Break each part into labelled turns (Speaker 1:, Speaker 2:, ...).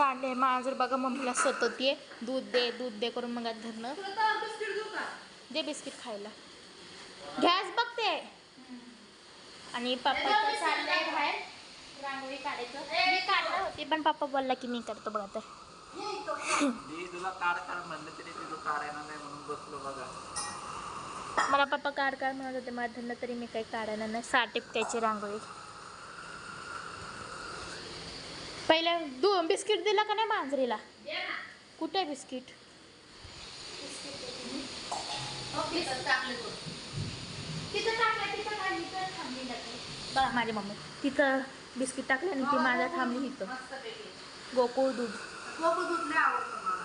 Speaker 1: आणले मांजर बघा मम्मीला सतत ये. दूध दे दूध दे करून मग आज धरणं. दे बिस्किट खायला. गॅस बघते. आणि पप्पा चाललंय बाहेर. रांगोळी काढायचं. मी काढणार होती पण पप्पा बोलला की मी करतो बघा तर.
Speaker 2: मी तुला काढ काढ म्हणलं तरी तुझं काढायला नाही म्हणून बसलो बघा.
Speaker 1: मला पप्पा काढ काढ म्हणत होते माझं धरणं तरी मी काही काढायला नाही. साठ टिपक्याची रांगोळी. पहिले दू बिस्किट दिला का नाही मांजरीला कुठे बिस्किट
Speaker 3: हो,
Speaker 1: बघा माझी मम्मी तिथं बिस्किट टाकलं आणि ती माझ्या थांबली इथं. गोकुळ दूध
Speaker 3: गोकुळ दूध लय आवडतं मला.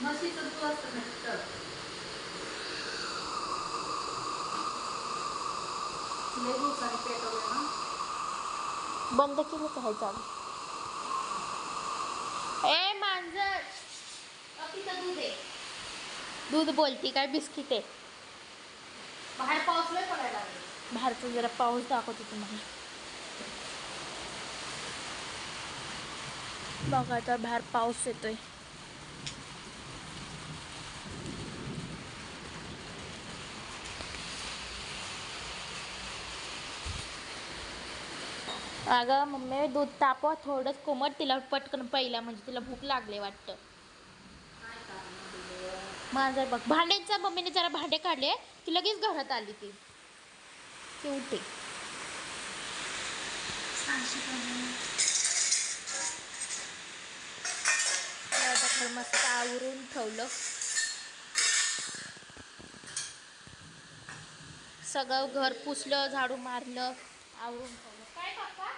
Speaker 3: म्हशीचं दूध असतं घट्ट. लय दिवसांनी पेटवलंय ना.
Speaker 1: बंद केलं का हे चालू. ए मांजर.
Speaker 3: दूध आहे.
Speaker 1: दूध बोलती काय? बिस्किट आहे.
Speaker 3: बाहेर पाऊस लय पडायला लागले.
Speaker 1: बाहेरचा जरा पाऊस दाखवते तुम्हाला. बघा आता बाहेर पाऊस येतोय. अगं मम्मी दूध तापवा थोडंच कोमट तिला पटकन पहिला म्हणजे तिला भूक लागली वाटतं. माझं बघ भांड्यांचा मम्मीने जरा भांडे काढले की लगेच घरात आली ती. ती उठे मस्त आवरून ठेवलं. सगळं घर पुसलं झाडू मारलं आवरून ठेवलं. काय काका